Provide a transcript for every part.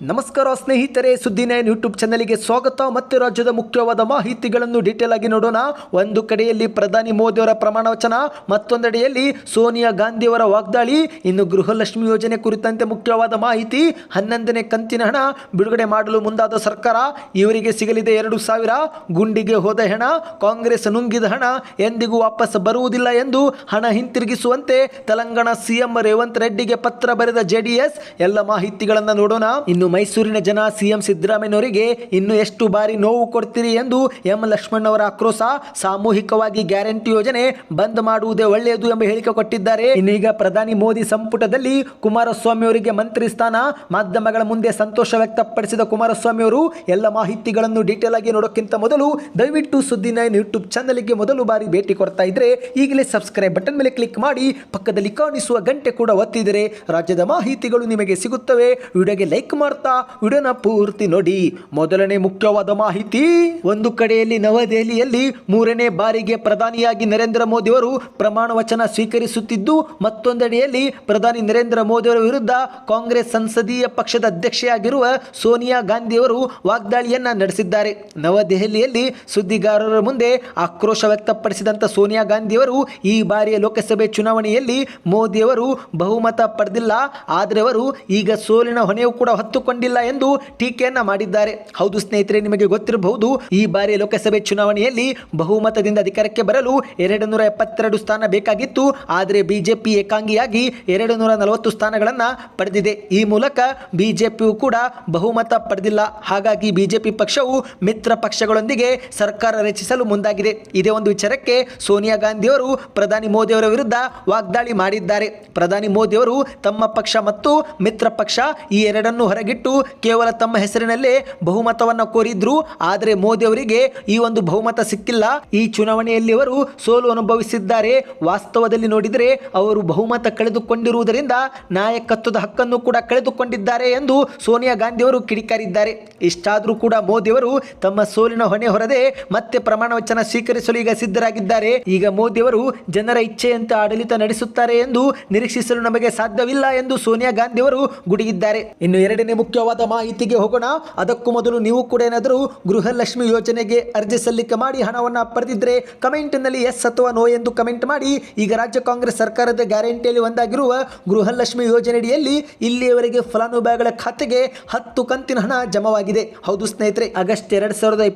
ನಮಸ್ಕಾರ ಸ್ನೇಹಿತರೆ, ಸುದ್ದಿ ನೈನ್ ಯೂಟ್ಯೂಬ್ ಚಾನಲ್ಗೆ ಸ್ವಾಗತ. ಮತ್ತು ರಾಜ್ಯದ ಮುಖ್ಯವಾದ ಮಾಹಿತಿಗಳನ್ನು ಡೀಟೇಲ್ ಆಗಿ ನೋಡೋಣ. ಒಂದು ಕಡೆಯಲ್ಲಿ ಪ್ರಧಾನಿ ಮೋದಿಯವರ ಪ್ರಮಾಣ ವಚನ, ಮತ್ತೊಂದೆಡೆಯಲ್ಲಿ ಸೋನಿಯಾ ಗಾಂಧಿಯವರ ವಾಗ್ದಾಳಿ. ಇನ್ನು ಗೃಹಲಕ್ಷ್ಮಿ ಯೋಜನೆ ಕುರಿತಂತೆ ಮುಖ್ಯವಾದ ಮಾಹಿತಿ, ಹನ್ನೊಂದನೇ ಕಂತಿನ ಹಣ ಬಿಡುಗಡೆ ಮಾಡಲು ಮುಂದಾದ ಸರ್ಕಾರ. ಇವರಿಗೆ ಸಿಗಲಿದೆ ಎರಡು ಸಾವಿರ. ಗುಂಡಿಗೆ ಹೋದ ಹಣ, ಕಾಂಗ್ರೆಸ್ ನುಂಗಿದ ಹಣ, ಎಂದಿಗೂ ವಾಪಸ್ ಬರುವುದಿಲ್ಲ ಎಂದು ಹಣ ಹಿಂತಿರುಗಿಸುವಂತೆ ತೆಲಂಗಾಣ ಸಿಎಂ ರೇವಂತ್ ರೆಡ್ಡಿಗೆ ಪತ್ರ ಬರೆದ ಜೆಡಿಎಸ್. ಎಲ್ಲ ಮಾಹಿತಿಗಳನ್ನು ನೋಡೋಣ. ಇನ್ನು ಮೈಸೂರಿನ ಜನ ಸಿಎಂ ಸಿದ್ದರಾಮಯ್ಯನವರಿಗೆ ಇನ್ನು ಎಷ್ಟು ಬಾರಿ ನೋವು ಕೊಡ್ತೀರಿ ಎಂದು ಎಂ ಲಕ್ಷ್ಮಣ್ ಅವರ ಆಕ್ರೋಶ ಸಾಮೂಹಿಕವಾಗಿ ಗ್ಯಾರಂಟಿ ಯೋಜನೆ ಬಂದ್ ಮಾಡುವುದೇ ಒಳ್ಳೆಯದು ಎಂಬ ಹೇಳಿಕೆ ಕೊಟ್ಟಿದ್ದಾರೆ. ಇನ್ನೀಗ ಪ್ರಧಾನಿ ಮೋದಿ ಸಂಪುಟದಲ್ಲಿ ಕುಮಾರಸ್ವಾಮಿ ಅವರಿಗೆ ಮಂತ್ರಿ ಸ್ಥಾನ, ಮಾಧ್ಯಮಗಳ ಮುಂದೆ ಸಂತೋಷ ವ್ಯಕ್ತಪಡಿಸಿದ ಕುಮಾರಸ್ವಾಮಿ ಅವರು ಎಲ್ಲ ಮಾಹಿತಿಗಳನ್ನು ಡೀಟೇಲ್ ಆಗಿ ನೋಡೋಕ್ಕಿಂತ ಮೊದಲು ದಯವಿಟ್ಟು ಸುದ್ದಿ ನೈನ್ ಯೂಟ್ಯೂಬ್ ಚಾನಲ್ಗೆ ಮೊದಲು ಬಾರಿ ಭೇಟಿ ಕೊಡ್ತಾ ಇದ್ರೆ ಈಗಲೇ ಸಬ್ಸ್ಕ್ರೈಬ್ ಬಟನ್ ಮೇಲೆ ಕ್ಲಿಕ್ ಮಾಡಿ ಪಕ್ಕದಲ್ಲಿ ಕಾಣಿಸುವ ಗಂಟೆ ಕೂಡ ಒತ್ತಿದರೆ ರಾಜ್ಯದ ಮಾಹಿತಿಗಳು ನಿಮಗೆ ಸಿಗುತ್ತವೆ. ವಿಡಿಯೋಗೆ ಲೈಕ್ ಮಾಡ್ತಾ ವಿಡಿಯೋನ ಪೂರ್ತಿ ನೋಡಿ. ಮೊದಲನೇ ಮುಖ್ಯವಾದ ಮಾಹಿತಿ, ಒಂದು ಕಡೆಯಲ್ಲಿ ನವದೆಹಲಿಯಲ್ಲಿ ಮೂರನೇ ಬಾರಿಗೆ ಪ್ರಧಾನಿಯಾಗಿ ನರೇಂದ್ರ ಮೋದಿ ಅವರು ಪ್ರಮಾಣ ವಚನ ಸ್ವೀಕರಿಸುತ್ತಿದ್ದು, ಮತ್ತೊಂದೆಡೆಯಲ್ಲಿ ಪ್ರಧಾನಿ ನರೇಂದ್ರ ಮೋದಿ ಅವರ ವಿರುದ್ಧ ಕಾಂಗ್ರೆಸ್ ಸಂಸದೀಯ ಪಕ್ಷದ ಅಧ್ಯಕ್ಷೆಯಾಗಿರುವ ಸೋನಿಯಾ ಗಾಂಧಿ ಅವರು ವಾಗ್ದಾಳಿಯನ್ನ ನಡೆಸಿದ್ದಾರೆ. ನವದೆಹಲಿಯಲ್ಲಿ ಸುದ್ದಿಗಾರರ ಮುಂದೆ ಆಕ್ರೋಶ ವ್ಯಕ್ತಪಡಿಸಿದಂತ ಸೋನಿಯಾ ಗಾಂಧಿ ಅವರು ಈ ಬಾರಿಯ ಲೋಕಸಭೆ ಚುನಾವಣೆಯಲ್ಲಿ ಮೋದಿ ಅವರು ಬಹುಮತ ಪಡೆದಿಲ್ಲ. ಆದರೆ ಅವರು ಈಗ ಸೋಲಿನ ಹೊಣೆಯೂ ಕೂಡ ಹೊತ್ತುಕೊಂಡಿಲ್ಲ ಎಂದು ಟೀಕೆಯನ್ನ ಮಾಡಿದ್ದಾರೆ. ಹೌದು ಸ್ನೇಹಿತರೆ, ನಿಮಗೆ ಗೊತ್ತಿರಬಹುದು, ಈ ಬಾರಿ ಲೋಕಸಭೆ ಚುನಾವಣೆಯಲ್ಲಿ ಬಹುಮತದಿಂದ ಅಧಿಕಾರಕ್ಕೆ ಬರಲು ಎರಡು ನೂರ ಎಪ್ಪತ್ತೆರಡು ಸ್ಥಾನ ಬೇಕಾಗಿತ್ತು. ಆದರೆ ಬಿಜೆಪಿ ಏಕಾಂಗಿಯಾಗಿ ಎರಡು ನೂರ ನಲವತ್ತು ಸ್ಥಾನಗಳನ್ನ ಪಡೆದಿದೆ. ಈ ಮೂಲಕ ಬಿಜೆಪಿಯು ಕೂಡ ಬಹುಮತ ಪಡೆದಿಲ್ಲ. ಹಾಗಾಗಿ ಬಿಜೆಪಿ ಪಕ್ಷವು ಮಿತ್ರ ಪಕ್ಷಗಳೊಂದಿಗೆ ಸರ್ಕಾರ ರಚಿಸಲು ಮುಂದಾಗಿದೆ. ಇದೇ ಒಂದು ವಿಚಾರಕ್ಕೆ ಸೋನಿಯಾ ಗಾಂಧಿ ಅವರು ಪ್ರಧಾನಿ ಮೋದಿ ಅವರ ವಿರುದ್ಧ ವಾಗ್ದಾಳಿ ಮಾಡಿದ್ದಾರೆ. ಪ್ರಧಾನಿ ಮೋದಿ ಅವರು ತಮ್ಮ ಪಕ್ಷ ಮತ್ತು ಮಿತ್ರ ಪಕ್ಷ ಈ ಎರಡನ್ನು ಹೊರಗಿಟ್ಟು ಕೇವಲ ತಮ್ಮ ಹೆಸರಿನಲ್ಲೇ ಬಹುಮತವನ್ನು ಕೋರಿದ್ರು. ಆದರೆ ಮೋದಿ ಅವರಿಗೆ ಈ ಒಂದು ಬಹುಮತ ಸಿಕ್ಕಿಲ್ಲ. ಈ ಚುನಾವಣೆಯಲ್ಲಿ ಅವರು ಸೋಲು ಅನುಭವಿಸಿದ್ದಾರೆ. ವಾಸ್ತವದಲ್ಲಿ ನೋಡಿದರೆ ಅವರು ಬಹುಮತ ಕಳೆದುಕೊಂಡಿರುವುದರಿಂದ ನಾಯಕತ್ವದ ಹಕ್ಕನ್ನು ಕೂಡ ಕಳೆದುಕೊಂಡಿದ್ದಾರೆ ಎಂದು ಸೋನಿಯಾ ಗಾಂಧಿ ಅವರು ಕಿಡಿಕಾರಿದ್ದಾರೆ. ಇಷ್ಟಾದರೂ ಕೂಡ ಮೋದಿ ಅವರು ತಮ್ಮ ಸೋಲಿನ ಹೊಣೆ ಹೊರದೆ ಮತ್ತೆ ಪ್ರಮಾಣ ವಚನ ಸ್ವೀಕರಿಸಲು ಈಗ ಸಿದ್ಧರಾಗಿದ್ದಾರೆ. ಈಗ ಮೋದಿ ಅವರು ಜನರ ಇಚ್ಛೆಯಂತೆ ಆಡಳಿತ ನಡೆಸುತ್ತಾರೆ ಎಂದು ನಿರೀಕ್ಷಿಸಲು ನಮಗೆ ಸಾಧ್ಯವಿಲ್ಲ ಎಂದು ಸೋನಿಯಾ ಗಾಂಧಿ ಅವರು ಗುಡುಗಿದ್ದಾರೆ. ಇನ್ನು ಎರಡನೇ ಮುಖ್ಯವಾದ ಮಾಹಿತಿಗೆ ಹೋಗೋಣ. ಅದಕ್ಕೂ ಮೊದಲು ನೀವು ಕೂಡ ಏನಾದರೂ ಗೃಹಲಕ್ಷ್ಮಿ ಯೋಜನೆಗೆ ಅರ್ಜಿ ಸಲ್ಲಿಕೆ ಮಾಡಿ ಹಣವನ್ನು ಪಡೆದಿದ್ದರೆ ಕಮೆಂಟ್ನಲ್ಲಿ ಎಸ್ ಅಥವಾ ನೋ ಎಂದು ಕಮೆಂಟ್ ಮಾಡಿ. ಈಗ ರಾಜ್ಯ ಕಾಂಗ್ರೆಸ್ ಸರ್ಕಾರದ ಗ್ಯಾರಂಟಿಯಲ್ಲಿ ಒಂದಾಗಿರುವ ಗೃಹಲಕ್ಷ್ಮಿ ಯೋಜನೆಯಡಿಯಲ್ಲಿ ಇಲ್ಲಿಯವರೆಗೆ ಫಲಾನುಭವಿಗಳ ಖಾತೆಗೆ ಹತ್ತು ಕಂತಿನ ಹಣ ಜಮವಾಗಿದೆ. ಹೌದು ಸ್ನೇಹಿತರೆ, ಆಗಸ್ಟ್ ಎರಡು ಸಾವಿರದ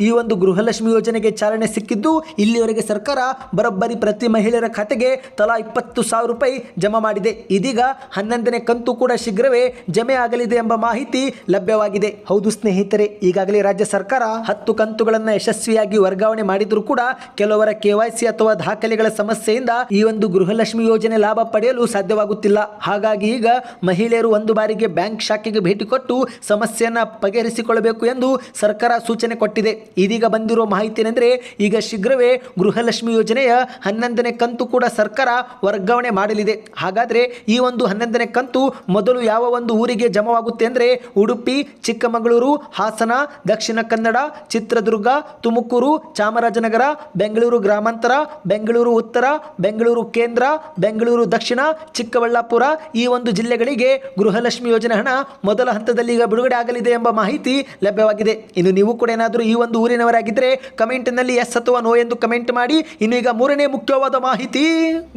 ಈ ಒಂದು ಗೃಹಲಕ್ಷ್ಮಿ ಯೋಜನೆಗೆ ಚಾಲನೆ ಸಿಕ್ಕಿದ್ದು ಇಲ್ಲಿಯವರೆಗೆ ಸರ್ಕಾರ ಬರೋಬ್ಬರಿ ಪ್ರತಿ ಮಹಿಳೆಯರ ಖಾತೆಗೆ ತಲಾ ಇಪ್ಪತ್ತು ಸಾವಿರ ರೂಪಾಯಿ ಜಮಾ ಮಾಡಿದೆ. ಇದೀಗ ಹನ್ನೊಂದನೇ ಕಂತು ಕೂಡ ಶೀಘ್ರವೇ ಜಮೆ ಆಗಲಿದೆ ಎಂಬ ಮಾಹಿತಿ ಲಭ್ಯವಾಗಿದೆ. ಹೌದು ಸ್ನೇಹಿತರೆ, ಈಗಾಗಲೇ ರಾಜ್ಯ ಸರ್ಕಾರ ಹತ್ತು ಕಂತುಗಳನ್ನು ಯಶಸ್ವಿಯಾಗಿ ವರ್ಗಾವಣೆ ಮಾಡಿದರೂ ಕೂಡ ಕೆಲವರ ಕೆವೈಸಿ ಅಥವಾ ದಾಖಲೆಗಳ ಸಮಸ್ಯೆಯಿಂದ ಈ ಒಂದು ಗೃಹಲಕ್ಷ್ಮಿ ಯೋಜನೆ ಲಾಭ ಪಡೆಯಲು ಸಾಧ್ಯವಾಗುತ್ತಿಲ್ಲ. ಹಾಗಾಗಿ ಈಗ ಮಹಿಳೆಯರು ಒಂದು ಬಾರಿಗೆ ಬ್ಯಾಂಕ್ ಶಾಖೆಗೆ ಭೇಟಿ ಕೊಟ್ಟು ಸಮಸ್ಯೆಯನ್ನ ಬಗೆಹರಿಸಿಕೊಳ್ಳಬೇಕು ಎಂದು ಸರ್ಕಾರ ಸೂಚನೆ ಕೊಟ್ಟಿದೆ. ಇದೀಗ ಬಂದಿರುವ ಮಾಹಿತಿ ಈಗ ಶೀಘ್ರವೇ ಗೃಹಲಕ್ಷ್ಮಿ ಯೋಜನೆಯ ಹನ್ನೊಂದನೇ ಕಂತು ಕೂಡ ಸರ್ಕಾರ ವರ್ಗಾವಣೆ ಮಾಡಲಿದೆ. ಹಾಗಾದ್ರೆ ಈ ಒಂದು ಹನ್ನೊಂದನೇ ಕಂತು ಮೊದಲು ಯಾವ ಒಂದು ಊರಿಗೆ ಜಮವಾಗುತ್ತೆ ಅಂದರೆ ಉಡುಪಿ, ಚಿಕ್ಕಮಗಳೂರು, ಹಾಸನ, ದಕ್ಷಿಣ ಕನ್ನಡ, ಚಿತ್ರದುರ್ಗ, ತುಮಕೂರು, ಚಾಮರಾಜನಗರ, ಬೆಂಗಳೂರು ಗ್ರಾಮಾಂತರ, ಬೆಂಗಳೂರು ಉತ್ತರ, ಬೆಂಗಳೂರು ಕೇಂದ್ರ, ಬೆಂಗಳೂರು ದಕ್ಷಿಣ, ಚಿಕ್ಕಬಳ್ಳಾಪುರ ಈ ಒಂದು ಜಿಲ್ಲೆಗಳಿಗೆ ಗೃಹಲಕ್ಷ್ಮಿ ಯೋಜನೆ ಹಣ ಮೊದಲ ಹಂತದಲ್ಲಿ ಈಗ ಬಿಡುಗಡೆ ಆಗಲಿದೆ ಎಂಬ ಮಾಹಿತಿ ಲಭ್ಯವಾಗಿದೆ. ಇನ್ನು ನೀವು ಕೂಡ ಏನಾದರೂ ಈ ಒಂದು ಊರಿನವರಾಗಿದ್ದರೆ ಕಮೆಂಟ್ನಲ್ಲಿ ಎಸ್ ಅಥವಾ ನೋ ಎಂದು ಕಮೆಂಟ್ ಮಾಡಿ. ಇನ್ನು ಈಗ ಮೂರನೇ ಮುಖ್ಯವಾದ ಮಾಹಿತಿ,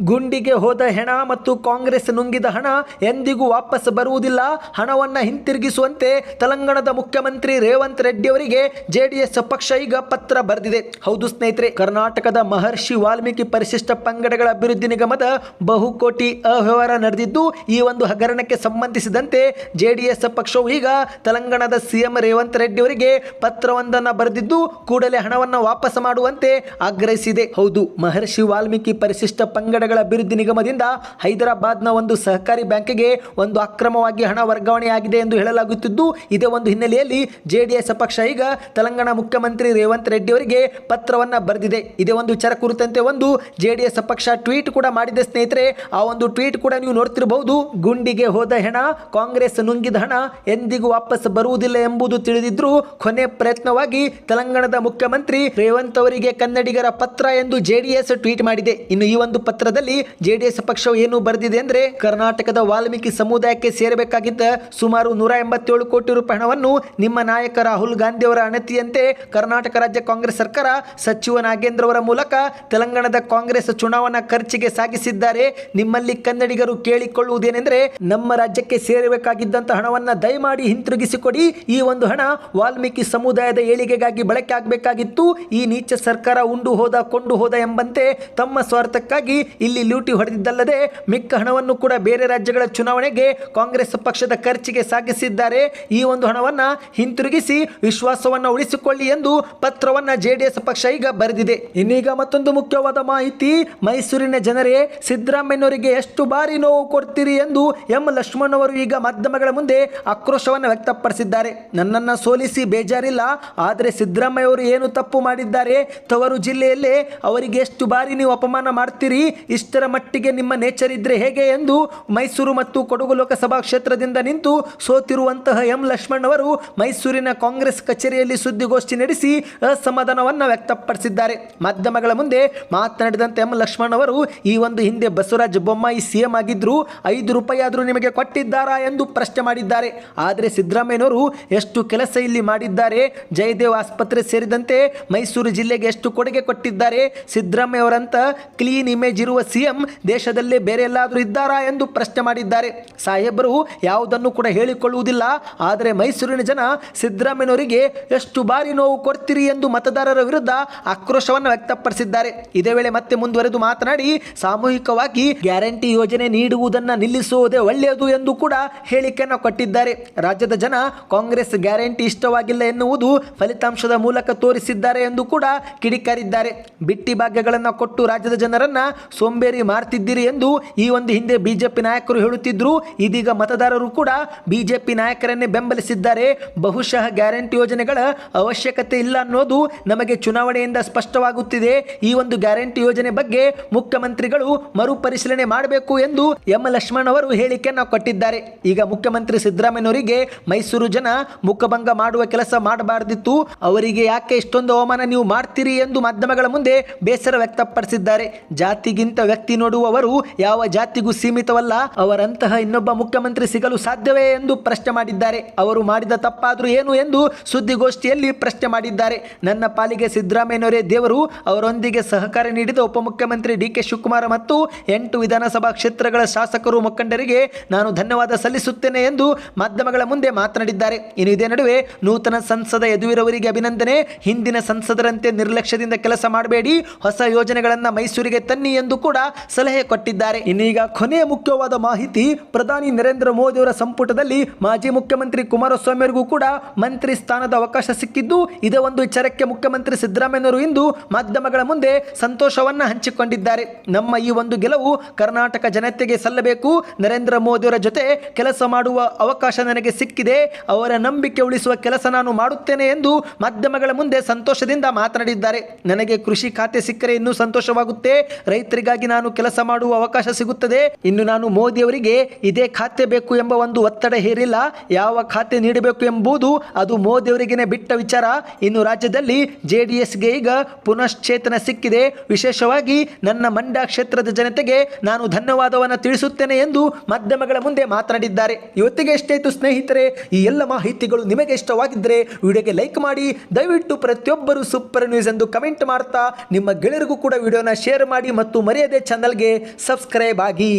ಗುಂಡಿಗೆ ಹೋದ ಹೆಣ ಮತ್ತು ಕಾಂಗ್ರೆಸ್ ನುಂಗಿದ ಹಣ ಎಂದಿಗೂ ವಾಪಸ್ ಬರುವುದಿಲ್ಲ. ಹಣವನ್ನ ಹಿಂತಿರುಗಿಸುವಂತೆ ತೆಲಂಗಾಣದ ಮುಖ್ಯಮಂತ್ರಿ ರೇವಂತ್ ರೆಡ್ಡಿ ಅವರಿಗೆ ಜೆಡಿಎಸ್ ಪಕ್ಷ ಈಗ ಪತ್ರ ಬರೆದಿದೆ. ಹೌದು ಸ್ನೇಹಿತರೆ, ಕರ್ನಾಟಕದ ಮಹರ್ಷಿ ವಾಲ್ಮೀಕಿ ಪರಿಶಿಷ್ಟ ಪಂಗಡಗಳ ಅಭಿವೃದ್ಧಿ ನಿಗಮದ ಬಹುಕೋಟಿ ಅವ್ಯವಹಾರ ನಡೆದಿದ್ದು, ಈ ಒಂದು ಹಗರಣಕ್ಕೆ ಸಂಬಂಧಿಸಿದಂತೆ ಜೆಡಿಎಸ್ ಪಕ್ಷವು ಈಗ ತೆಲಂಗಾಣದ ಸಿಎಂ ರೇವಂತ್ ರೆಡ್ಡಿ ಅವರಿಗೆ ಪತ್ರವೊಂದನ್ನು ಬರೆದಿದ್ದು, ಕೂಡಲೇ ಹಣವನ್ನು ವಾಪಸ್ ಮಾಡುವಂತೆ ಆಗ್ರಹಿಸಿದೆ. ಹೌದು, ಮಹರ್ಷಿ ವಾಲ್ಮೀಕಿ ಪರಿಶಿಷ್ಟ ಪಂಗಡಗಳ ಅಭಿವೃದ್ಧಿ ನಿಗಮದಿಂದ ಹೈದರಾಬಾದ್ನ ಒಂದು ಸಹಕಾರಿ ಬ್ಯಾಂಕಿಗೆ ಒಂದು ಅಕ್ರಮವಾಗಿ ಹಣ ವರ್ಗಾವಣೆಯಾಗಿದೆ ಎಂದು ಹೇಳಲಾಗುತ್ತಿದ್ದು, ಇದೇ ಒಂದು ಹಿನ್ನೆಲೆಯಲ್ಲಿ ಜೆಡಿಎಸ್ ಪಕ್ಷ ಈಗ ತೆಲಂಗಾಣ ಮುಖ್ಯಮಂತ್ರಿ ರೇವಂತ್ ರೆಡ್ಡಿ ಅವರಿಗೆ ಪತ್ರವನ್ನು ಬರೆದಿದೆ. ಇದೇ ಒಂದು ವಿಚಾರ ಕುರಿತಂತೆ ಒಂದು ಜೆಡಿಎಸ್ ಪಕ್ಷ ಟ್ವೀಟ್ ಕೂಡ ಮಾಡಿದೆ ಸ್ನೇಹಿತರೆ. ಆ ಒಂದು ಟ್ವೀಟ್ ಕೂಡ ನೀವು ನೋಡ್ತಿರಬಹುದು. ಗುಂಡಿಗೆ ಹೋದ ಹೆಣ, ಕಾಂಗ್ರೆಸ್ ನುಂಗಿದ ಹಣ ಎಂದಿಗೂ ವಾಪಸ್ ಬರುವುದಿಲ್ಲ ಎಂಬುದು ತಿಳಿದಿದ್ರು ಕೊನೆ ಪ್ರಯತ್ನವಾಗಿ ತೆಲಂಗಾಣದ ಮುಖ್ಯಮಂತ್ರಿ ರೇವಂತ್ ಅವರಿಗೆ ಕನ್ನಡಿಗರ ಪತ್ರ ಎಂದು ಜೆಡಿಎಸ್ ಟ್ವೀಟ್ ಮಾಡಿದೆ. ಇನ್ನು ಈ ಒಂದು ಪತ್ರದಲ್ಲಿ ಜೆಡಿಎಸ್ ಪಕ್ಷವು ಏನು ಬರೆದಿದೆ ಅಂದ್ರೆ, ಕರ್ನಾಟಕದ ವಾಲ್ಮೀಕಿ ಸಮುದಾಯಕ್ಕೆ ಸೇರಬೇಕಾಗಿದ್ದ ಸುಮಾರು ನೂರ ಎಂಬತ್ತೇಳು ಕೋಟಿ ರೂಪಾಯಿ ಹಣವನ್ನು ನಿಮ್ಮ ನಾಯಕ ರಾಹುಲ್ ಗಾಂಧಿಯವರ ಅಣತಿಯಂತೆ ಕರ್ನಾಟಕ ರಾಜ್ಯ ಕಾಂಗ್ರೆಸ್ ಸರ್ಕಾರ ಸಚಿವ ನಾಗೇಂದ್ರ ಅವರ ಮೂಲಕ ತೆಲಂಗಾಣದ ಕಾಂಗ್ರೆಸ್ ಚುನಾವಣಾ ಖರ್ಚಿಗೆ ಸಾಗಿಸಿದ್ದಾರೆ. ನಿಮ್ಮಲ್ಲಿ ಕನ್ನಡಿಗರು ಕೇಳಿಕೊಳ್ಳುವುದೇನೆಂದರೆ ನಮ್ಮ ರಾಜ್ಯಕ್ಕೆ ಸೇರಬೇಕಾಗಿದ್ದಂಥ ಹಣವನ್ನು ದಯಮಾಡಿ ಹಿಂತಿರುಗಿಸಿಕೊಡಿ. ಈ ಒಂದು ಹಣ ವಾಲ್ಮೀಕಿ ಸಮುದಾಯದ ಏಳಿಗೆಗಾಗಿ ಬಳಕೆ ಆಗಬೇಕಾಗಿತ್ತು ಈ ನೀಚ ಸರ್ಕಾರ ಉಂಡು ಹೋದ ಕೊಂಡು ಹೋದ ಎಂಬಂತೆ ತಮ್ಮ ಸ್ವಾರ್ಥಕ್ಕಾಗಿ ಇಲ್ಲಿ ಲೂಟಿ ಹೊಡೆದಿದ್ದಲ್ಲದೆ ಮಿಕ್ಕ ಹಣವನ್ನು ಕೂಡ ಬೇರೆ ರಾಜ್ಯಗಳ ಚುನಾವಣೆಗೆ ಕಾಂಗ್ರೆಸ್ ಪಕ್ಷದ ಖರ್ಚಿಗೆ ಸಾಗಿಸಿದ್ದಾರೆ. ಈ ಒಂದು ಹಣವನ್ನು ಹಿಂತಿರುಗಿಸಿ ವಿಶ್ವಾಸವನ್ನು ಉಳಿಸಿಕೊಳ್ಳಿ ಎಂದು ಪತ್ರವನ್ನು ಜೆಡಿಎಸ್ ಪಕ್ಷ ಈಗ ಬರೆದಿದೆ. ಇನ್ನೀಗ ಮತ್ತೊಂದು ಮುಖ್ಯವಾದ ಮಾಹಿತಿ, ಮೈಸೂರಿನ ಜನರೇ ಸಿದ್ದರಾಮಯ್ಯನವರಿಗೆ ಎಷ್ಟು ಬಾರಿ ನೋವು ಕೊಡ್ತೀರಿ ಎಂದು ಎಂ ಲಕ್ಷ್ಮಣ್ ಅವರು ಈಗ ಮಾಧ್ಯಮಗಳ ಮುಂದೆ ಆಕ್ರೋಶವನ್ನು ವ್ಯಕ್ತಪಡಿಸಿದ್ದಾರೆ. ನನ್ನನ್ನು ಸೋಲಿಸಿ ಬೇಜಾರಿಲ್ಲ, ಆದರೆ ಸಿದ್ದರಾಮಯ್ಯ ಅವರು ಏನು ತಪ್ಪು ಮಾಡಿದ್ದಾರೆ? ತವರು ಜಿಲ್ಲೆಯಲ್ಲೇ ಅವರಿಗೆ ಎಷ್ಟು ಬಾರಿ ನೀವು ಅಪಮಾನ ಮಾಡ್ತೀರಿ? ಇಷ್ಟರ ಮಟ್ಟಿಗೆ ನಿಮ್ಮ ನೇಚರ್ ಇದ್ರೆ ಹೇಗೆ ಎಂದು ಮೈಸೂರು ಮತ್ತು ಕೊಡಗು ಲೋಕಸಭಾ ಕ್ಷೇತ್ರದಿಂದ ನಿಂತು ಸೋತಿರುವಂತಹ ಎಂ ಲಕ್ಷ್ಮಣ್ ಅವರು ಮೈಸೂರಿನ ಕಾಂಗ್ರೆಸ್ ಕಚೇರಿಯಲ್ಲಿ ಸುದ್ದಿಗೋಷ್ಠಿ ನಡೆಸಿ ಅಸಮಾಧಾನವನ್ನು ವ್ಯಕ್ತಪಡಿಸಿದ್ದಾರೆ. ಮಾಧ್ಯಮಗಳ ಮುಂದೆ ಮಾತನಾಡಿದಂತೆ ಎಂ ಲಕ್ಷ್ಮಣ್ ಅವರು ಈ ಒಂದು ಹಿಂದೆ ಬಸವರಾಜ ಬೊಮ್ಮಾಯಿ ಸಿಎಂ ಆಗಿದ್ರು, ಐದು ರೂಪಾಯಿ ಆದರೂ ನಿಮಗೆ ಕೊಟ್ಟಿದ್ದಾರಾ ಎಂದು ಪ್ರಶ್ನೆ ಮಾಡಿದ್ದಾರೆ. ಆದರೆ ಸಿದ್ದರಾಮಯ್ಯನವರು ಎಷ್ಟು ಕೆಲಸ ಇಲ್ಲಿ ಮಾಡಿದ್ದಾರೆ, ಜಯದೇವ್ ಆಸ್ಪತ್ರೆ ಸೇರಿದಂತೆ ಮೈಸೂರು ಜಿಲ್ಲೆಗೆ ಎಷ್ಟು ಕೊಡುಗೆ ಕೊಟ್ಟಿದ್ದಾರೆ ಸಿದ್ದರಾಮಯ್ಯ ಅವರಂತ ಕ್ಲೀನ್ ಇಮೇಜ್ ಇರುವ ಸಿಎಂ ದೇಶದಲ್ಲೇ ಬೇರೆ ಎಲ್ಲಾದರೂ ಇದ್ದಾರಾ? ಎಂದು ಪ್ರಶ್ನೆ ಮಾಡಿದ್ದಾರೆ. ಸಾಹೇಬರು, ಯಾವುದನ್ನು ಕೂಡ ಹೇಳಿಕೊಳ್ಳುವುದಿಲ್ಲ. ಆದರೆ ಮೈಸೂರಿನ ಜನ ಸಿದ್ದರಾಮಯ್ಯನವರಿಗೆ ಎಷ್ಟು ಬಾರಿ ನೋವು ಕೊಡ್ತೀರಿ ಎಂದು ಮತದಾರರ ವಿರುದ್ಧ ಆಕ್ರೋಶವನ್ನು ವ್ಯಕ್ತಪಡಿಸಿದ್ದಾರೆ. ಇದೇ ವೇಳೆ ಮತ್ತೆ ಮುಂದುವರೆದು ಮಾತನಾಡಿ, ಸಾಮೂಹಿಕವಾಗಿ ಗ್ಯಾರಂಟಿ ಯೋಜನೆ ನೀಡುವುದನ್ನು ನಿಲ್ಲಿಸುವುದೇ ಒಳ್ಳೆಯದು ಎಂದು ಕೂಡ ಹೇಳಿಕೆಯನ್ನು ಕೊಟ್ಟಿದ್ದಾರೆ. ರಾಜ್ಯದ ಜನ ಕಾಂಗ್ರೆಸ್ ಗ್ಯಾರಂಟಿ ಇಷ್ಟವಾಗಿಲ್ಲ ಎನ್ನುವುದು ಫಲಿತಾಂಶದ ಮೂಲಕ ತೋರಿಸಿದ್ದಾರೆ ಎಂದು ಕೂಡ ಕಿಡಿಕಾರಿದ್ದಾರೆ. ಬಿಟ್ಟಿ ಭಾಗ್ಯಗಳನ್ನು ಕೊಟ್ಟು ರಾಜ್ಯದ ಜನರನ್ನ ಸೋಂಬೇರಿ ಮಾರ್ತಿದ್ದೀರಿ ಎಂದು ಈ ಒಂದು ಹಿಂದೆ ಬಿಜೆಪಿ ನಾಯಕರು ಹೇಳುತ್ತಿದ್ದರು ಇದೀಗ ಮತದಾರರು ಕೂಡ ಬಿಜೆಪಿ ನಾಯಕರನ್ನೇ ಬೆಂಬಲಿಸಿದ್ದಾರೆ. ಬಹುಶಃ ಗ್ಯಾರಂಟಿ ಯೋಜನೆಗಳ ಅವಶ್ಯಕತೆ ಇಲ್ಲ ಅನ್ನೋದು ನಮಗೆ ಚುನಾವಣೆಯಿಂದ ಸ್ಪಷ್ಟವಾಗುತ್ತಿದೆ. ಈ ಒಂದು ಗ್ಯಾರಂಟಿ ಯೋಜನೆ ಬಗ್ಗೆ ಮುಖ್ಯಮಂತ್ರಿಗಳು ಮರುಪರಿಶೀಲನೆ ಮಾಡಬೇಕು ಎಂದು ಎಂ. ಲಕ್ಷ್ಮಣ್ ಅವರು ಹೇಳಿಕೆಯನ್ನು ಕೊಟ್ಟಿದ್ದಾರೆ. ಈಗ ಮುಖ್ಯಮಂತ್ರಿ ಸಿದ್ದರಾಮಯ್ಯನವರಿಗೆ ಮೈಸೂರು ಜನ ಮುಖಭಂಗ ಮಾಡುವ ಕೆಲಸ ಮಾಡಬಾರದಿತ್ತು. ಅವರಿಗೆ ಯಾಕೆ ಇಷ್ಟೊಂದು ಅವಮಾನ ನೀವು ಮಾಡ್ತೀರಿ ಎಂದು ಮಾಧ್ಯಮಗಳ ಮುಂದೆ ಬೇಸರ ವ್ಯಕ್ತಪಡಿಸಿದ್ದಾರೆ. ಜಾತಿಗಿಂತ ವ್ಯಕ್ತಿ ನೋಡುವವರು ಯಾವ ಜಾತಿಗೂ ಸೀಮಿತವಲ್ಲ. ಅವರಂತಹ ಇನ್ನೊಬ್ಬ ಮುಖ್ಯಮಂತ್ರಿ ಸಿಗಲು ಸಾಧ್ಯವೇ ಎಂದು ಪ್ರಶ್ನೆ ಮಾಡಿದ್ದಾರೆ. ಅವರು ಮಾಡಿದ ತಪ್ಪಾದರೂ ಏನು ಎಂದು ಸುದ್ದಿಗೋಷ್ಠಿಯಲ್ಲಿ ಪ್ರಶ್ನೆ ಮಾಡಿದ್ದಾರೆ. ನನ್ನ ಪಾಲಿಗೆ ಸಿದ್ದರಾಮಯ್ಯನವರೇ ದೇವರು, ಅವರೊಂದಿಗೆ ಸಹಕಾರ ನೀಡಿದ ಉಪಮುಖ್ಯಮಂತ್ರಿ ಡಿ ಕೆ ಶಿವಕುಮಾರ್ ಮತ್ತು ಎಂಟು ವಿಧಾನಸಭಾ ಕ್ಷೇತ್ರಗಳ ಶಾಸಕರು ಮುಖಂಡರಿಗೆ ನಾನು ಧನ್ಯವಾದ ಸಲ್ಲಿಸುತ್ತೇನೆ ಎಂದು ಮಾಧ್ಯಮಗಳ ಮುಂದೆ ಮಾತನಾಡಿದ್ದಾರೆ. ಇನ್ನು ಇದೇ ನಡುವೆ ನೂತನ ಸಂಸದ ಯದುವೀರವರಿಗೆ ಅಭಿನಂದನೆ. ಹಿಂದಿನ ಸಂಸದರಂತೆ ನಿರ್ಲಕ್ಷ್ಯದಿಂದ ಕೆಲಸ ಮಾಡಬೇಡಿ. ಹೊಸ ಯೋಜನೆಗಳನ್ನು ಮೈಸೂರಿಗೆ ತನ್ನಿ ಎಂದು ಕೂಡ ಸಲಹೆ ಕೊಟ್ಟಿದ್ದಾರೆ. ಇನ್ನೀಗ ಕೊನೆಯ ಮುಖ್ಯವಾದ ಮಾಹಿತಿ, ಪ್ರಧಾನಿ ನರೇಂದ್ರ ಮೋದಿ ಅವರ ಸಂಪುಟದಲ್ಲಿ ಮಾಜಿ ಮುಖ್ಯಮಂತ್ರಿ ಕುಮಾರಸ್ವಾಮಿ ಅವರಿಗೂ ಕೂಡ ಮಂತ್ರಿ ಸ್ಥಾನದ ಅವಕಾಶ ಸಿಕ್ಕಿದ್ದು, ಇದೇ ಒಂದು ವಿಚಾರಕ್ಕೆ ಮುಖ್ಯಮಂತ್ರಿ ಸಿದ್ದರಾಮಯ್ಯನವರು ಇಂದು ಮಾಧ್ಯಮಗಳ ಮುಂದೆ ಸಂತೋಷವನ್ನ ಹಂಚಿಕೊಂಡಿದ್ದಾರೆ. ನಮ್ಮ ಈ ಒಂದು ಗೆಲುವು ಕರ್ನಾಟಕ ಜನತೆಗೆ ಸಲ್ಲಬೇಕು. ನರೇಂದ್ರ ಮೋದಿಯವರ ಜೊತೆ ಕೆಲಸ ಮಾಡುವ ಅವಕಾಶ ನನಗೆ ಸಿಕ್ಕಿದೆ. ಅವರ ನಂಬಿಕೆ ಉಳಿಸುವ ಕೆಲಸ ನಾನು ಮಾಡುತ್ತೇನೆ ಎಂದು ಮಾಧ್ಯಮಗಳ ಮುಂದೆ ಸಂತೋಷದಿಂದ ಮಾತನಾಡಿದ್ದಾರೆ. ನನಗೆ ಕೃಷಿ ಖಾತೆ ಸಿಕ್ಕರೆ ಇನ್ನೂ ಸಂತೋಷವಾಗುತ್ತೆ. ರೈತರಿಗಾಗಿ ನಾನು ಕೆಲಸ ಮಾಡುವ ಅವಕಾಶ ಸಿಗುತ್ತದೆ. ಇನ್ನು ನಾನು ಮೋದಿಯವರಿಗೆ ಇದೇ ಖಾತೆ ಬೇಕು ಎಂಬ ಒಂದು ಒತ್ತಡ ಹೇರಿಲ್ಲ. ಯಾವ ಖಾತೆ ನೀಡಬೇಕು ಎಂಬುದು ಅದು ಮೋದಿಯವರಿಗೇನೆ ಬಿಟ್ಟ ವಿಚಾರ. ಇನ್ನು ರಾಜ್ಯದಲ್ಲಿ ಜೆ ಡಿ ಎಸ್ಗೆ ಈಗ ಪುನಶ್ಚೇತನ ಸಿಕ್ಕಿದೆ. ವಿಶೇಷವಾಗಿ ನನ್ನ ಮಂಡ್ಯ ಕ್ಷೇತ್ರದ ಜನತೆಗೆ ನಾನು ಧನ್ಯವಾದವನ್ನು ತಿಳಿಸುತ್ತೇನೆ ಎಂದು ಮಾಧ್ಯಮಗಳ ಮುಂದೆ ಮಾತನಾಡಿದ್ದಾರೆ. ಇವತ್ತಿಗೆ ಎಷ್ಟಾಯಿತು ಸ್ನೇಹಿತರೆ, ಈ ಎಲ್ಲ ಮಾಹಿತಿಗಳು ನಿಮಗೆ ಇಷ್ಟವಾಗಿದ್ದರೆ ವಿಡಿಯೋಗೆ ಲೈಕ್ ಮಾಡಿ, ದಯವಿಟ್ಟು ಪ್ರತಿಯೊಬ್ಬರು ಸೂಪರ್ ನ್ಯೂಸ್ ಎಂದು ಕಮೆಂಟ್ ಮಾಡ್ತಾ, ನಿಮ್ಮ ಗೆಳೆಯರಿಗೂ ಕೂಡ ವಿಡಿಯೋನ ಶೇರ್ ಮಾಡಿ ಮತ್ತು ಮರೆಯದೆ ಚಾನಲ್ಗೆ ಸಬ್ಸ್ಕ್ರೈಬ್ ಆಗಿ.